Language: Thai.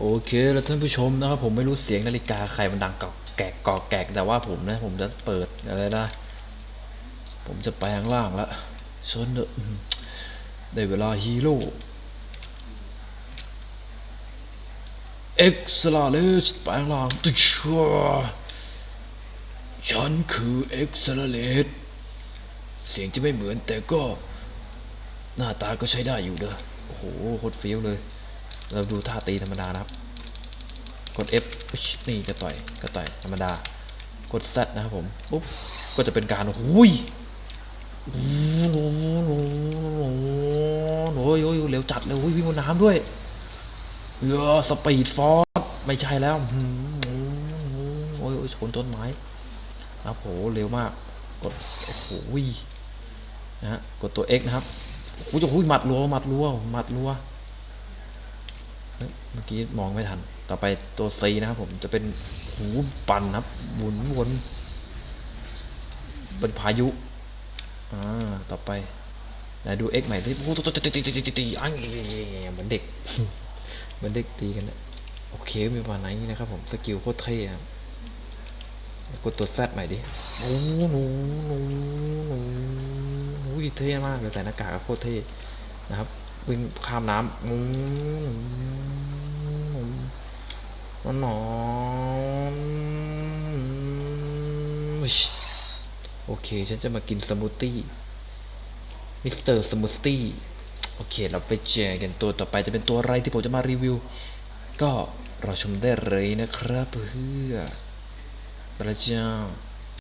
โอเคแล้วท่านผู้ชมนะครับผมไม่รู้เสียงนาฬิกาใครมันดังกอกแกกกอกแกกแต่ว่าผมนะ ผมจะเปิดอะไรนะผมจะไปข้างล่างแล้วชนเนอะอืมได้เวลาฮีโร่เอ็กซ์ลาเลสไปข้างล่างตุ๊ชัวฉันคือเอ็กซ์ลาเลสเสียงจะไม่เหมือนแต่ก็ หน้าตาก็ใช้ได้อยู่เด้อโอ้โหโคตรเฟี้ยวเลย เราดูท่าตีธรรมดานะครับ กด F นี่กระต่อยกระต่อยธรรมดากด Z นะครับผมปุ๊บก็จะเป็นการหุยโอ้โหโอ้ยโอ้ยเร็วจัดเลยวิ่งบนน้ำด้วยเออสปีดฟอร์สไม่ใช่แล้วโอ้ยโอ้ยชนต้นไม้นะครับโหเร็วมากกดโอ้โหนะฮะกดตัว X นะครับโอ้ยโอ้ยหมัดรัวหมัดรัวหมัดรัว เมื่อกี้มองไม่ทัน ต่อไปตัว C นะครับผมจะเป็นหูปั่นครับหมุนวนเป็นพายุ อ่า ต่อไปไหนดู X ใหม่ที่โอ้ตีตีตีตีตีตีตีอังเหมือนเด็ก เหมือนเด็กตีกันนะโอเคมีประมาณไหนนะครับผมสกิลโคตรเท่ครับกดตัว Z ใหม่ดิโอ้โหโอ้โหโอ้โหเท่มากเลยใส่หน้ากากโคตรเท่นะครับ วิ่งข้ามน้ำอืมมันหนอนโอเค ฉันจะมากินสมูทตี้มิสเตอร์สมูทตี้โอเค เราไปเจอกันตัวต่อไปจะเป็นตัวอะไรที่ผมจะมารีวิว ก็รอชมได้เลยนะครับเพื่อพระเจ้า